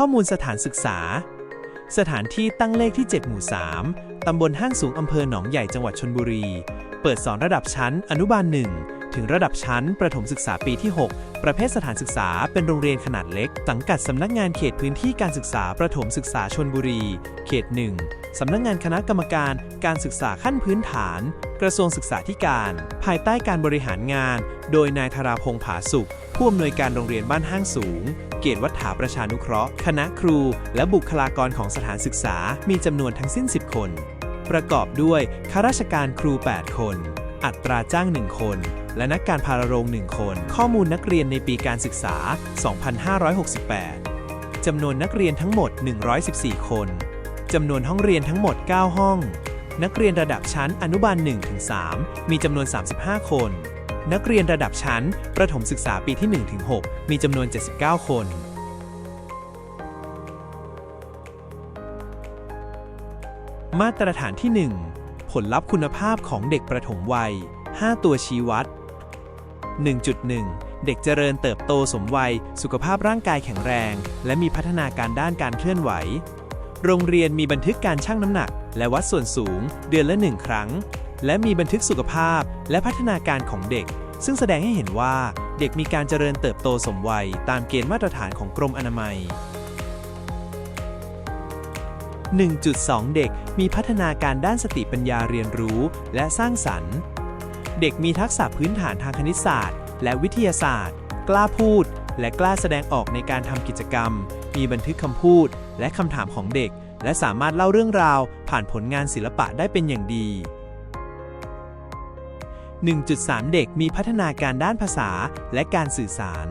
ข้อมูลสถานศึกษา สถานที่ตั้งเลขที่ 7 หมู่ 3 ตำบลห้างสูงอำเภอหนองใหญ่จังหวัดชนบุรี เปิดสอนระดับชั้นอนุบาล 1 ถึงระดับชั้น ประถมศึกษาปีที่ 6 ประเภทสถานศึกษาเป็นโรงเรียนขนาดเล็ก สังกัดสำนักงานเขตพื้นที่การศึกษาประถมศึกษาชนบุรี เขต 1 สำนักงานคณะกรรมการการศึกษาขั้นพื้นฐาน กระทรวงศึกษาธิการ ภายใต้การบริหารงาน โดยนายธราพงษ์ผาสุขผู้อำนวยการโรงเรียนบ้านห้างสูง เกตวัฒาประชานุเคราะห์ คณะครู และบุคลากรของสถานศึกษา มีจำนวนทั้งสิ้น 10 คน ประกอบด้วยข้าราชการครู 8 คน อัตราจ้าง 1 คน และนักการพาโรง1คน ข้อมูลนักเรียนในปีการศึกษา 2568 จำนวนนักเรียนทั้งหมด 114 คน จำนวนห้องเรียนทั้งหมด 9 ห้อง นักเรียนระดับชั้นอนุบาล1-3 มีจำนวน 35 คน นักเรียนระดับชั้น ประถมศึกษาปีที่ 1-6 มีจำนวน 79 คน มาตรฐานที่ 1 ผลลัพธ์คุณภาพของเด็กประถมวัย 5 ตัวชี้วัด 1.1 เด็กเจริญเติบโตสมวัย สุขภาพร่างกายแข็งแรง และมีพัฒนาการด้านการเคลื่อนไหว โรงเรียนมีบันทึกการชั่งน้ำหนัก และวัดส่วนสูง เดือนละหนึ่งครั้ง และมีบันทึกสุขภาพและพัฒนาการของเด็ก ซึ่งแสดงให้เห็นว่าเด็กมีการเจริญเติบโตสมวัย ตามเกณฑ์มาตรฐานของกรมอนามัย 1.2 เด็กมีพัฒนาการด้านสติปัญญาเรียนรู้และสร้างสรรค์ เด็กมีทักษะพื้นฐานทางคณิตศาสตร์ และวิทยาศาสตร์ กล้าพูด และกล้าแสดงออกในการทำกิจกรรม มีบันทึกคำพูด และคำถามของเด็ก และสามารถเล่าเรื่องราว ผ่านผลงานศิลปะได้เป็นอย่างดี 1.3 เด็กมีพัฒนาการด้านภาษาและการสื่อสาร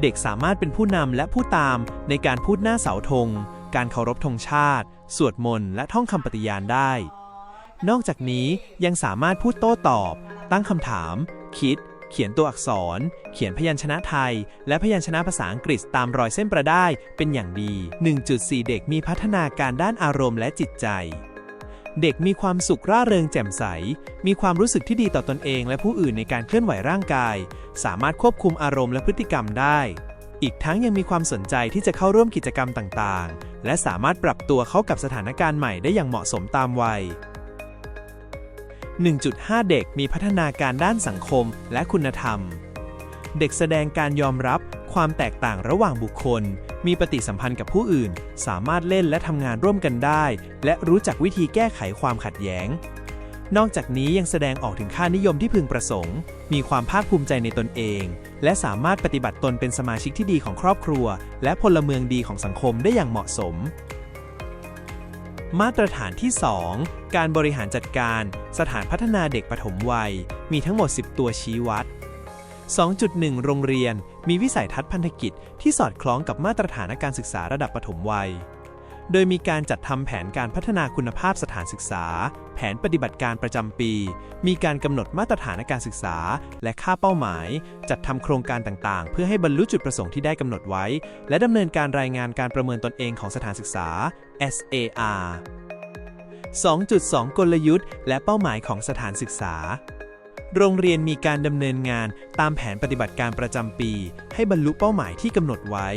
เด็กสามารถเป็นผู้นำและผู้ตามในการพูดหน้าเสาธง การเคารพธงชาติ สวดมนต์และท่องคำปฏิญาณได้ นอกจากนี้ยังสามารถพูดโต้ตอบ ตั้งคำถาม คิด เขียนตัวอักษร เขียนพยัญชนะไทย และพยัญชนะภาษาอังกฤษตามรอยเส้นประได้เป็นอย่างดี 1.4 เด็กมีพัฒนาการด้านอารมณ์และจิตใจ เด็กมีความสุขร่าเริงแจ่มใส มีความรู้สึกที่ดีต่อตนเองและผู้อื่นในการเคลื่อนไหวร่างกาย สามารถควบคุมอารมณ์และพฤติกรรมได้ อีกทั้งยังมีความสนใจที่จะเข้าร่วมกิจกรรมต่างๆ และสามารถปรับตัวเข้ากับสถานการณ์ใหม่ได้อย่างเหมาะสมตามวัย 1.5 เด็กมีพัฒนาการด้านสังคมและคุณธรรม เด็กแสดงการยอมรับความแตกต่างระหว่างบุคคล มีปฏิสัมพันธ์กับผู้อื่น สามารถเล่นและทำงานร่วมกันได้ และรู้จักวิธีแก้ไขความขัดแย้ง นอกจากนี้ยังแสดงออกถึงค่านิยมที่พึงประสงค์ มีความภาคภูมิใจในตนเอง และสามารถปฏิบัติตนเป็นสมาชิกที่ดีของครอบครัว และพลเมืองดีของสังคมได้อย่างเหมาะสมมาตรฐานที่ 2 การบริหารจัดการ สถานพัฒนาเด็กปฐมวัย มีทั้งหมด 10 ตัวชี้วัด 2.1 โรงเรียน มีวิสัยทัศน์พันธกิจที่สอดคล้องกับมาตรฐานการศึกษาระดับปฐมวัย โดยมีการจัดทำแผนการพัฒนาคุณภาพสถานศึกษา แผนปฏิบัติการประจำปี มีการกำหนดมาตรฐานการศึกษา และค่าเป้าหมาย จัดทำโครงการต่างๆ เพื่อให้บรรลุจุดประสงค์ที่ได้กำหนดไว้ และดำเนินการรายงานการประเมินตนเองของสถานศึกษา SAR 2.2 กลยุทธ์ และเป้าหมายของสถานศึกษา โรงเรียนมีการดำเนินงานตามแผนปฏิบัติการประจำปี ให้บรรลุเป้าหมายที่กำหนดไว้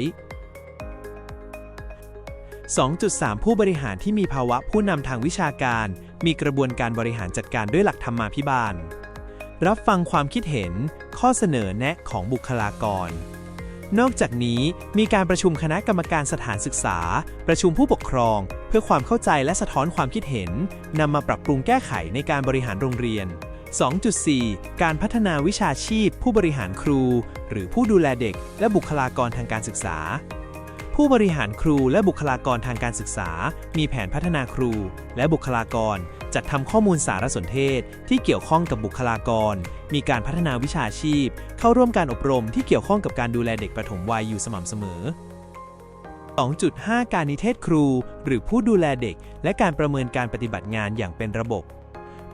2.3 ผู้บริหารที่มีภาวะผู้นำทางวิชาการ มีกระบวนการบริหารจัดการด้วยหลักธรรมาภิบาล รับฟังความคิดเห็น ข้อเสนอแนะของบุคลากร นอกจากนี้มีการประชุมคณะกรรมการสถานศึกษา ประชุมผู้ปกครอง เพื่อความเข้าใจและสะท้อนความคิดเห็นนำมาปรับปรุงแก้ไขในการบริหารโรงเรียน 2.4 การพัฒนาวิชาชีพ ผู้บริหารครู หรือผู้ดูแลเด็ก และบุคลากรทางการศึกษา ผู้บริหารครูและบุคลากรทางการศึกษา มีแผนพัฒนาครู และบุคลากร จัดทำข้อมูลสารสนเทศ ที่เกี่ยวข้องกับบุคลากร มีการพัฒนาวิชาชีพ เข้าร่วมการอบรมที่เกี่ยวข้องกับการดูแลเด็กประถมวัยอยู่สม่ำเสมอ2.5 การนิเทศครู หรือผู้ดูแลเด็ก และการประเมินการปฏิบัติงานอย่างเป็นระบบ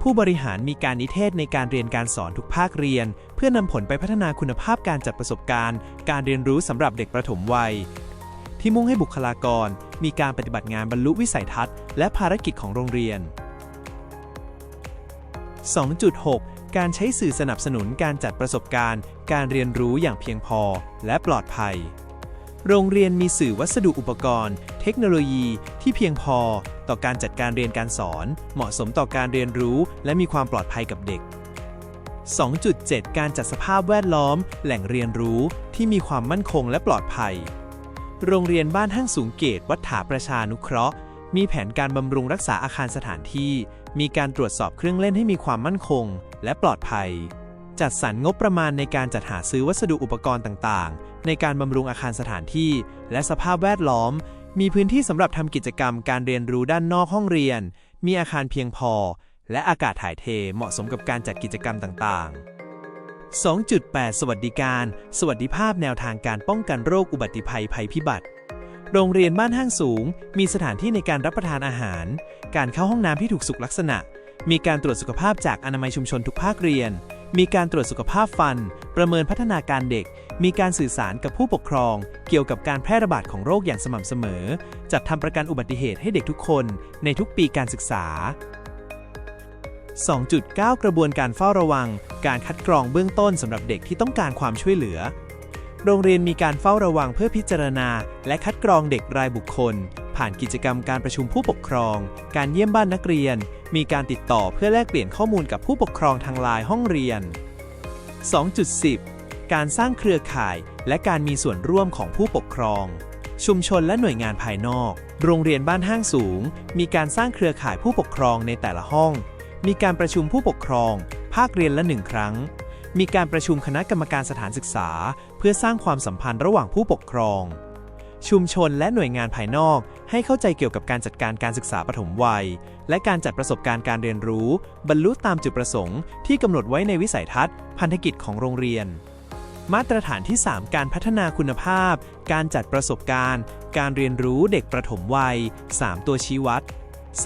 ผู้บริหารมีการนิเทศในการเรียนการสอนทุกภาคเรียน เพื่อนำผลไปพัฒนาคุณภาพการจัดประสบการณ์ การเรียนรู้สำหรับเด็กประถมวัย ที่มุ่งให้บุคลากร มีการปฏิบัติงานบรรลุวิสัยทัศน์ และภารกิจของโรงเรียน 2.6 การใช้สื่อสนับสนุนการจัดประสบการณ์ การเรียนรู้อย่างเพียงพอ และปลอดภัย โรงเรียนมีสื่อวัสดุอุปกรณ์ เทคโนโลยี ที่เพียงพอ ต่อการจัดการเรียนการสอน เหมาะสมต่อการเรียนรู้ และมีความปลอดภัยกับเด็ก 2.7 การจัดสภาพแวดล้อม แหล่งเรียนรู้ที่มีความมั่นคงและปลอดภัย โรงเรียนบ้านห้างสูงเกตวัดถาประชานุเคราะห์ มีแผนการบำรุงรักษาอาคารสถานที่ มีการตรวจสอบเครื่องเล่นให้มีความมั่นคง และปลอดภัย จัดสรรงบประมาณในการจัดหาซื้อวัสดุอุปกรณ์ต่าง ๆ ในการบำรุงอาคารสถานที่ และสภาพแวดล้อม มีพื้นที่สำหรับทำกิจกรรมการเรียนรู้ด้านนอกห้องเรียน มีอาคารเพียงพอ และอากาศถ่ายเทเหมาะสมกับการจัดกิจกรรมต่างๆ2.8 สวัสดิการ สวัสดิภาพแนวทางการป้องกันโรคอุบัติภัยภัยพิบัติ โรงเรียนบ้านห้างสูง มีสถานที่ในการรับประทานอาหาร การเข้าห้องน้ำที่ถูกสุขลักษณะ มีการตรวจสุขภาพจากอนามัยชุมชนทุกภาคเรียน มีการตรวจสุขภาพฟัน ประเมินพัฒนาการเด็ก มีการสื่อสารกับผู้ปกครอง เกี่ยวกับการแพร่ระบาดของโรคอย่างสม่ำเสมอ จัดทำประกันอุบัติเหตุให้เด็กทุกคนในทุกปีการศึกษา 2.9 กระบวนการเฝ้าระวัง การคัดกรองเบื้องต้นสำหรับเด็กที่ต้องการความช่วยเหลือ โรงเรียนมีการเฝ้าระวังเพื่อพิจารณา และคัดกรองเด็กรายบุคคล ผ่านกิจกรรมการประชุมผู้ปกครอง การเยี่ยมบ้านนักเรียน มีการติดต่อเพื่อแลกเปลี่ยนข้อมูลกับผู้ปกครองทางไลน์ห้องเรียน 2.10 การสร้างเครือข่ายและการมีส่วนร่วมของผู้ปกครอง ชุมชนและหน่วยงานภายนอก โรงเรียนบ้านห้างสูง มีการสร้างเครือข่ายผู้ปกครองในแต่ละห้อง มีการประชุมผู้ปกครอง ภาคเรียนละหนึ่งครั้ง มีการประชุมคณะกรรมการสถานศึกษา เพื่อสร้างความสัมพันธ์ระหว่างผู้ปกครอง ชุมชนและหน่วยงานภายนอก ให้เข้าใจเกี่ยวกับการจัดการการศึกษาปฐมวัย และการจัดประสบการณ์การเรียนรู้ บรรลุตามจุดประสงค์ที่กำหนดไว้ในวิสัยทัศน์ พันธกิจของโรงเรียน มาตรฐานที่ 3 การพัฒนาคุณภาพ การจัดประสบการณ์ การเรียนรู้เด็กประถมวัย 3 ตัวชี้วัด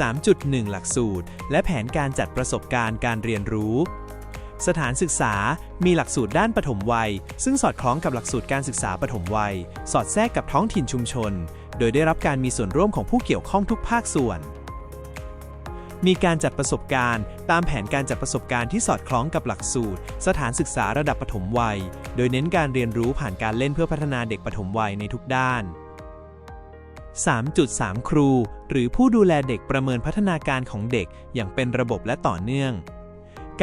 3.1 หลักสูตร และแผนการจัดประสบการณ์การเรียนรู้สถานศึกษามีหลักสูตรด้านปฐมวัย ซึ่งสอดคล้องกับหลักสูตรการศึกษาปฐมวัย สอดแทรกกับท้องถิ่นชุมชน โดยได้รับการมีส่วนร่วมของผู้เกี่ยวข้องทุกภาคส่วน มีการจัดประสบการณ์ ตามแผนการจัดประสบการณ์ที่สอดคล้องกับหลักสูตร สถานศึกษาระดับปฐมวัย โดยเน้นการเรียนรู้ผ่านการเล่นเพื่อพัฒนาเด็กปฐมวัยในทุกด้าน 3.3 ครู หรือผู้ดูแลเด็กประเมินพัฒนาการของเด็กอย่างเป็นระบบและต่อเนื่อง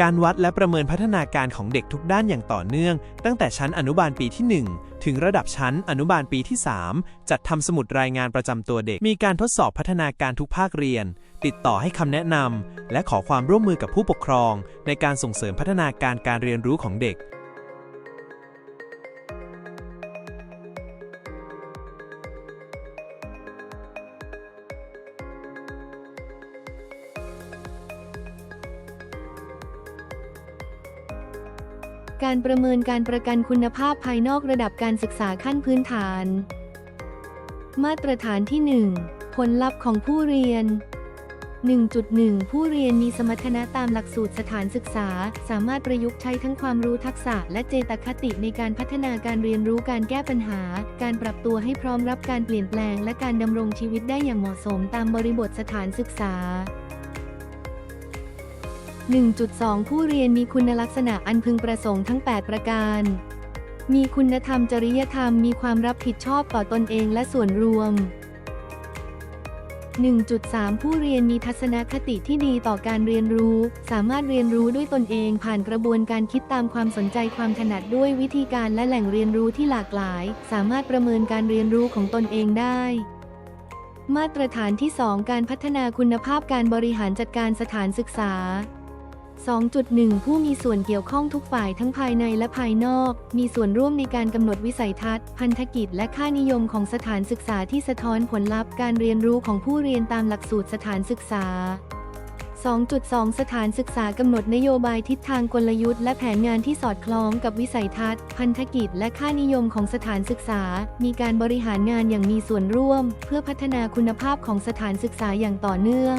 การวัดและประเมินพัฒนาการของเด็กทุกด้านอย่างต่อเนื่อง ตั้งแต่ชั้นอนุบาลปีที่ 1 ถึงระดับชั้นอนุบาลปีที่ 3 จัดทำสมุดรายงานประจำตัวเด็ก มีการทดสอบพัฒนาการทุกภาคเรียน ติดต่อให้คำแนะนำและขอความร่วมมือกับผู้ปกครอง ในการส่งเสริมพัฒนาการการเรียนรู้ของเด็ก การประเมินการประกันคุณภาพภายนอกระดับการศึกษาขั้นพื้นฐาน มาตรฐานที่ 1 ผลลัพธ์ของผู้เรียน 1.1 ผู้เรียนมีสมรรถนะตามหลักสูตรสถานศึกษา สามารถประยุกต์ใช้ทั้งความรู้ทักษะ และเจตคติในการพัฒนาการเรียนรู้การแก้ปัญหา การปรับตัวให้พร้อมรับการเปลี่ยนแปลง และการดำรงชีวิตได้อย่างเหมาะสมตามบริบทสถานศึกษา 1.2 ผู้เรียนมีคุณลักษณะอันพึงประสงค์ทั้ง 8 ประการ มีคุณธรรมจริยธรรมมีความรับผิดชอบต่อตนเองและส่วนรวม 1.3 ผู้เรียนมีทัศนคติที่ดีต่อการเรียนรู้ สามารถเรียนรู้ด้วยตนเองผ่านกระบวนการคิดตามความสนใจความถนัดด้วยวิธีการและแหล่งเรียนรู้ที่หลากหลาย สามารถประเมินการเรียนรู้ของตนเองได้มาตรฐานที่ 2 การพัฒนาคุณภาพการบริหารจัดการสถานศึกษา 2.1 ผู้มีส่วนเกี่ยวข้องทุกฝ่ายทั้งภายในและภายนอก มีส่วนร่วมในการกำหนดวิสัยทัศน์ พันธกิจและค่านิยมของสถานศึกษาที่สะท้อนผลลัพธ์การเรียนรู้ของผู้เรียนตามหลักสูตรสถานศึกษา 2.2 สถานศึกษากำหนดนโยบายทิศทางกลยุทธ์และแผนงานที่สอดคล้องกับวิสัยทัศน์ พันธกิจและค่านิยมของสถานศึกษา มีการบริหารงานอย่างมีส่วนร่วม เพื่อพัฒนาคุณภาพของสถานศึกษาอย่างต่อเนื่อง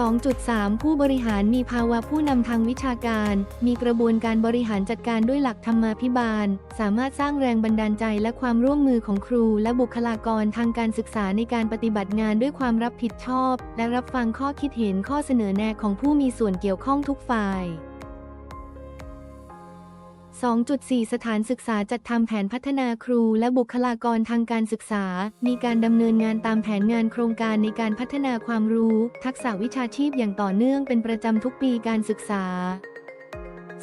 2.3 ผู้บริหารมีภาวะผู้นำทางวิชาการ มีกระบวนการบริหารจัดการด้วยหลักธรรมาภิบาล สามารถสร้างแรงบันดาลใจและความร่วมมือของครูและบุคลากรทางการศึกษาในการปฏิบัติงานด้วยความรับผิดชอบ และรับฟังข้อคิดเห็นข้อเสนอแนะของผู้มีส่วนเกี่ยวข้องทุกฝ่าย 2.4 สถานศึกษาจัดทำแผนพัฒนาครูและบุคลากรทางการศึกษา มีการดำเนินงานตามแผนงานโครงการในการพัฒนาความรู้ ทักษะวิชาชีพอย่างต่อเนื่องเป็นประจำทุกปีการศึกษา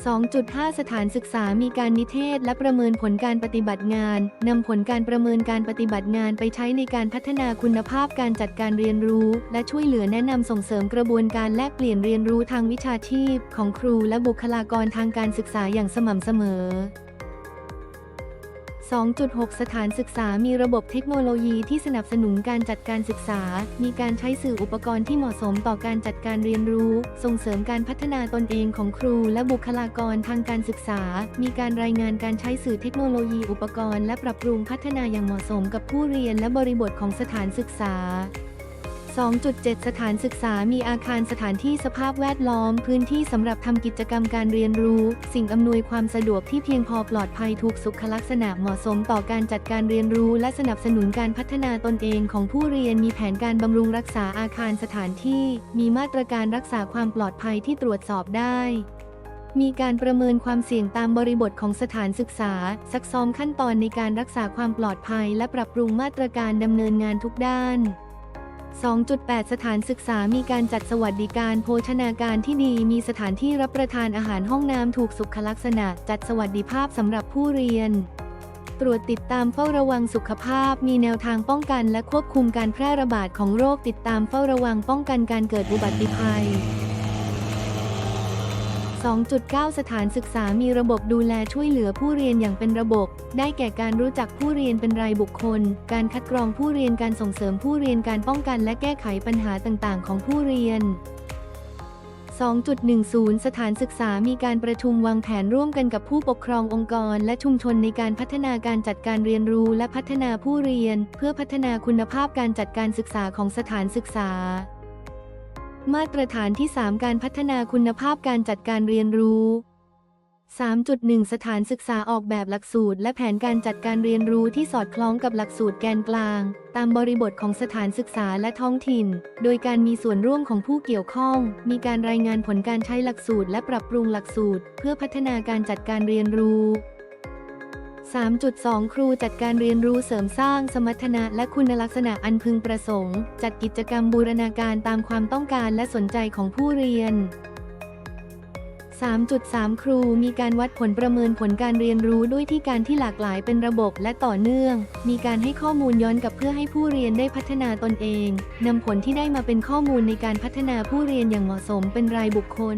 2.5 สถานศึกษามีการนิเทศและประเมินผลการปฏิบัติงานนำผลการประเมินการปฏิบัติงานไปใช้ในการพัฒนาคุณภาพการจัดการเรียนรู้ และช่วยเหลือแนะนำส่งเสริมกระบวนการแลกเปลี่ยนเรียนรู้ทางวิชาชีพ ของครูและบุคลากรทางการศึกษาอย่างสม่ำเสมอ 2.6 สถานศึกษามีระบบเทคโนโลยีที่สนับสนุนการจัดการศึกษา มีการใช้สื่ออุปกรณ์ที่เหมาะสมต่อการจัดการเรียนรู้ ส่งเสริมการพัฒนาตนเองของครูและบุคลากรทางการศึกษา มีการรายงานการใช้สื่อเทคโนโลยีอุปกรณ์และปรับปรุงพัฒนาอย่างเหมาะสมกับผู้เรียนและบริบทของสถานศึกษา 2.7 สถานศึกษา มีอาคารสถานที่สภาพแวดล้อม พื้นที่สำหรับทำกิจกรรมการเรียนรู้ สิ่งอำนวยความสะดวกที่เพียงพอปลอดภัยถูกสุขลักษณะเหมาะสมต่อการจัดการเรียนรู้และสนับสนุนการพัฒนาตนเองของผู้เรียนมีแผนการบำรุงรักษาอาคารสถานที่ มีมาตรการรักษาความปลอดภัยที่ตรวจสอบได้มีการประเมินความเสี่ยงตามบริบทของสถานศึกษา ซักซ้อมขั้นตอนในการรักษาความปลอดภัย และปรับปรุงมาตรการดำเนินงานทุกด้าน 2.8 สถานศึกษามีการจัดสวัสดิการโภชนาการที่ดี มีสถานที่รับประทานอาหารห้องน้ำถูกสุขลักษณะ จัดสวัสดิภาพสำหรับผู้เรียน ตรวจติดตามเฝ้าระวังสุขภาพ มีแนวทางป้องกันและควบคุมการแพร่ระบาดของโรคติดตามเฝ้าระวังป้องกันการเกิดอุบัติภัย 2.9 สถานศึกษามีระบบดูแลช่วยเหลือผู้เรียนอย่างเป็นระบบ ได้แก่การรู้จักผู้เรียนเป็นรายบุคคล การคัดกรองผู้เรียนการส่งเสริมผู้เรียนการป้องกันและแก้ไขปัญหาต่างๆ ของผู้เรียน 2.10 สถานศึกษามีการประชุมวางแผนร่วมกันกับผู้ปกครององค์กร และชุมชนในการพัฒนาการจัดการเรียนรู้และพัฒนาผู้เรียน เพื่อพัฒนาคุณภาพการจัดการศึกษาของสถานศึกษา มาตรฐานที่ 3 การพัฒนาคุณภาพการจัดการเรียนรู้ 3.1 สถานศึกษาออกแบบหลักสูตร และแผนการจัดการเรียนรู้ที่สอดคล้องกับหลักสูตรแกนกลาง ตามบริบทของสถานศึกษาและท้องถิ่น โดยการมีส่วนร่วมของผู้เกี่ยวข้อง มีการรายงานผลการใช้หลักสูตร และปรับปรุงหลักสูตร เพื่อพัฒนาการจัดการเรียนรู้ 3.2 ครูจัดการเรียนรู้เสริมสร้างสมรรถนะและคุณลักษณะอันพึงประสงค์ จัดกิจกรรมบูรณาการตามความต้องการและสนใจของผู้เรียน 3.3 ครูมีการวัดผลประเมินผลการเรียนรู้ด้วยที่การที่หลากหลายเป็นระบบและต่อเนื่อง มีการให้ข้อมูลย้อนกลับเพื่อให้ผู้เรียนได้พัฒนาตนเองนำผลที่ได้มาเป็นข้อมูลในการพัฒนาผู้เรียนอย่างเหมาะสมเป็นรายบุคคล